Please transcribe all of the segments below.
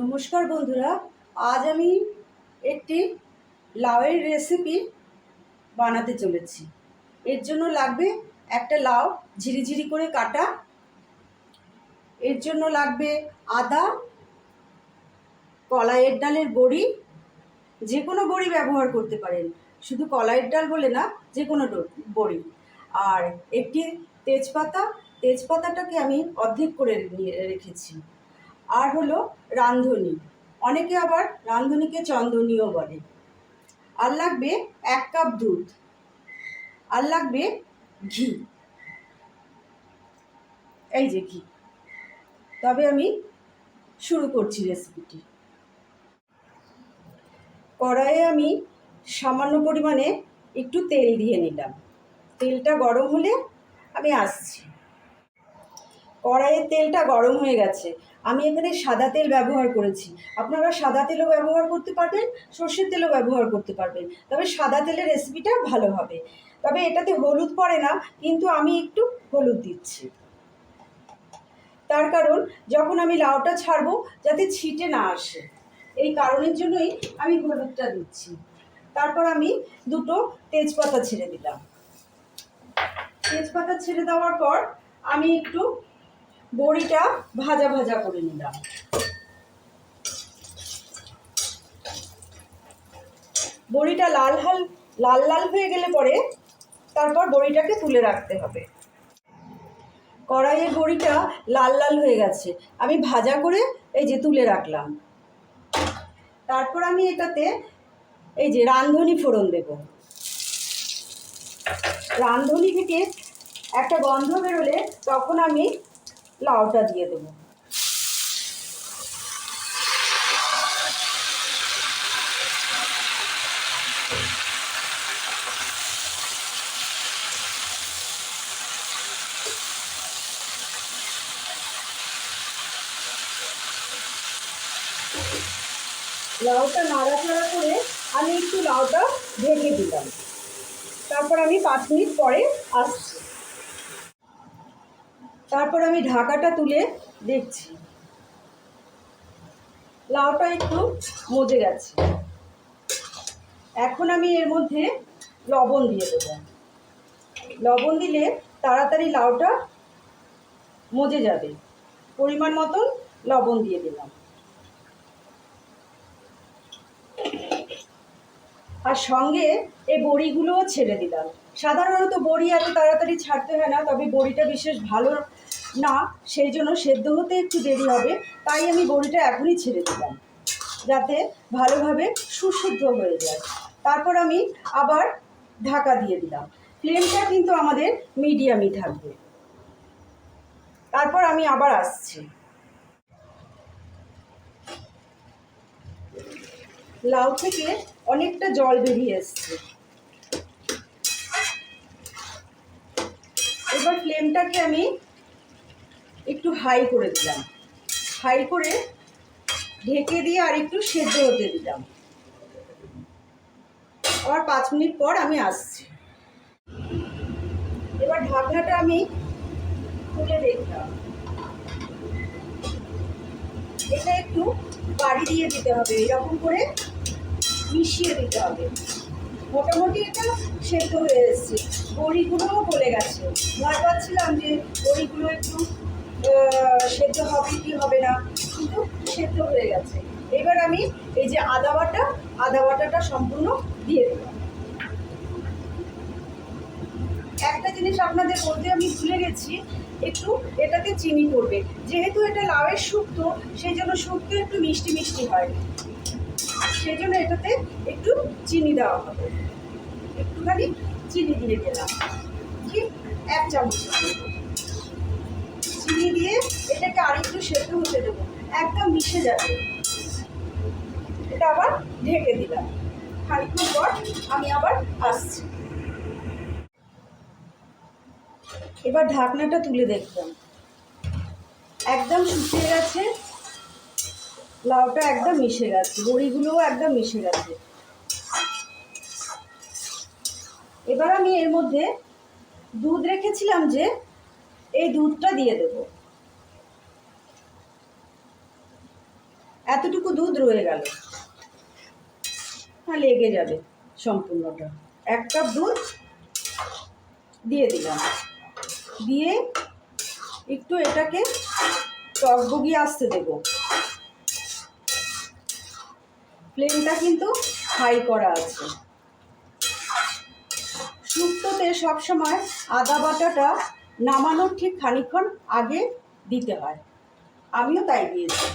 নমস্কার বন্ধুরা, আজ আমি একটি লাউয়ের রেসিপি বানাতে চলেছি। এর জন্য লাগবে একটা লাউ ঝিরিঝিরি করে কাটা। এর জন্য লাগবে আদা, কলাইয়ের ডালের বড়ি, যে কোনো বড়ি ব্যবহার করতে পারেন। শুধু কলাইয়ের ডাল বলে না, যে কোনো বড়ি। আর একটি তেজপাতা, তেজপাতাটাকে আমি অর্ধেক করে রেখেছি। আর হলো রাঁধুনি অনেকে আবার রাঁধুনিকে চন্দনীয় বলে। আর লাগবে এক কাপ দুধ। আর লাগবে ঘি। এই যে ঘি। তবে আমি শুরু করছি রেসিপিটি কড়াইয়ে আমি সামান্য পরিমাণে একটু তেল দিয়ে নিলাম। তেলটা গরম হলে আমি আসছি। কড়াইয়ের তেলটা গরম হয়ে গেছে। আমি এখানে সাদা তেল ব্যবহার করেছি। আপনারা সাদা তেলও ব্যবহার করতে পারবেন, সর্ষের তেলও ব্যবহার করতে পারবেন। তবে সাদা তেলের রেসিপিটা ভালো হবে। তবে এটাতে হলুদ পড়ে না, কিন্তু আমি একটু হলুদ দিচ্ছি। তার কারণ, যখন আমি লাউটা ছাড়বো, যাতে ছিটে না আসে। এই কারণের জন্যই আমি হলুদটা দিচ্ছি। তারপর আমি দুটো তেজপাতা ছেড়ে দিলাম। তেজপাতা ছেড়ে দেওয়ার পর আমি একটু বড়িটা ভাজা ভাজা করে নিলাম। বড়িটা লাল হাল, লাল লাল হয়ে গেলে পরে তারপর বড়িটাকে তুলে রাখতে হবে। কড়াইয়ের বড়িটা লাল লাল হয়ে গেছে। আমি ভাজা করে এই যে তুলে রাখলাম। তারপর আমি এটাতে এই যে রাঁধুনি ফোড়ন দেব। রাঁধুনি থেকে একটা গন্ধ বেরোলে তখন আমি লাউটা দিয়ে দেবো। লাউটা নাড়াচাড়া করে আমি একটু লাউটা ঢেকে দিলাম। তারপর আমি পাঁচ মিনিট পরে আসছি। তারপর আমি ঢাকাটা তুলে দেখছি। লাউটা একটু মজে গেছে। এখন আমি এর মধ্যে লবণ দিয়ে দেবো। লবণ দিলে তাড়াতাড়ি লাউটা মজে যাবে। পরিমাণ মতন লবণ দিয়ে দিলাম। আর সঙ্গে এই বড়িগুলোও ছেড়ে দিলাম। সাধারণত বড়ি এত তাড়াতাড়ি ছাড়তে হয় না, তবে বড়িটা বিশেষ ভালো না, সেই জন্য সেদ্ধ হতে একটু দেরি হবে, তাই আমি বড়িটা এখনই ছেড়ে দিলাম, যাতে ভালোভাবে সুসিদ্ধ হয়ে যায়। তারপর আমি আবার ঢাকা দিয়ে দিলাম। ফ্লেমটা কিন্তু আমাদের মিডিয়ামই থাকবে। তারপর আমি আবার আসছি। লাউ থেকে অনেকটা জল বেরিয়ে এসছে। এবার ফ্লেমটাকে আমি একটু হাই করে দিলাম। হাই করে ঢেকে দিয়ে আর একটু সেদ্ধ হতে দিলাম। আবার পাঁচ মিনিট পর আমি আসছি। এবার ঢাকনাটা আমি খুলে দেখলাম। এটা একটু বাড়ি দিয়ে দিতে হবে, এরকম করে মিশিয়ে দিতে হবে। মোটামুটি এটা সেদ্ধ হয়ে এসছে। বড়িগুলোও গলে গেছে। ভয় পাচ্ছিলাম যে বড়িগুলো একটু সেদ্ধ হবে কি হবে না, কিন্তু সেদ্ধ হয়ে গেছে। এবার আমি এই যে আদা বাটা, আদা বাটাটা সম্পূর্ণ দিয়ে দিলাম একটা জিনিস আপনাদের বলতে আমি ভুলে গেছি, একটু এটাতে চিনি পড়বে। যেহেতু এটা লাউয়ের শুক্তো, সেই জন্য শুক্তো একটু মিষ্টি মিষ্টি হয়। সেই জন্য এটাতে একটু চিনি দেওয়া হবে। একটুখানি চিনি দিয়ে দিলাম। ঠিক এক চামচ। চিনি দিয়ে এটাকে আরেকটু সেদ্ধ হতে দেবো। একদম মিশে যাবে। এটা আবার ঢেকে দিলাম। খানিক্ষণ পর আমি আবার আসছি। এবার ঢাকনাটা তুলে দেখলাম। একদম শুকিয়ে গেছে। লাউটা একদম মিশে গেছে। বড়িগুলোও একদম মিশে গেছে। এবার আমি এর মধ্যে দুধ রেখেছিলাম যে এই দুধটা দিয়ে দেব। এতটুকু দুধ রয়ে গেল। হ্যাঁ লেগে যাবে সম্পূর্ণটা। এক কাপ দুধ দিয়ে দিলাম। দিয়ে একটু এটাকে টকবগিয়ে আসতে দেবো। ফ্লেমটা কিন্তু হাই করা আছে। শুক্তোতে সবসময় আদা বাটাটা নামানোর ঠিক খানিকক্ষণ আগে দিতে হয়। আমিও তাই দিয়েছি।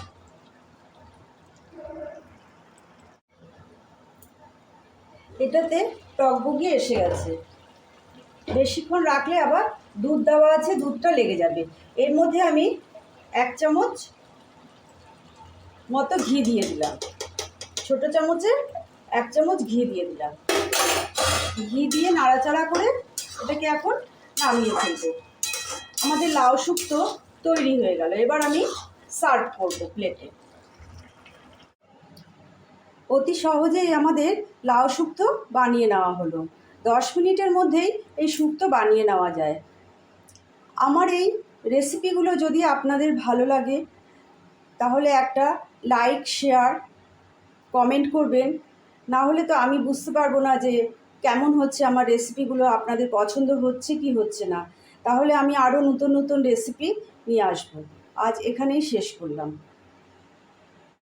এটাতে টকবগিয়ে এসে গেছে। বেশিক্ষণ রাখলে আবার দুধ দেওয়া আছে, দুধটা লেগে যাবে। এর মধ্যে আমি এক চামচ মতো ঘি দিয়ে দিলাম। ছোট চামচে এক চামচ ঘি দিয়ে দিলাম। ঘি দিয়ে নাড়াচাড়া করে এটাকে এখন নামিয়ে ফেলব। আমাদের লাউ শুক্তো তৈরি হয়ে গেল। এবার আমি সার্ভ করব প্লেটে অতি সহজেই আমাদের লাউ শুক্তো বানিয়ে নেওয়া হলো। দশ মিনিটের মধ্যেই এই শুক্তো বানিয়ে নেওয়া যায়। আমার এই রেসিপিগুলো যদি আপনাদের ভালো লাগে, তাহলে একটা লাইক শেয়ার কমেন্ট করবেন। না হলে তো আমি বুঝতে পারব না যে কেমন হচ্ছে আমার রেসিপিগুলো আপনাদের পছন্দ হচ্ছে কি হচ্ছে না। তাহলে আমি আরও নতুন নতুন রেসিপি নিয়ে আসব। আজ এখানেই শেষ করলাম।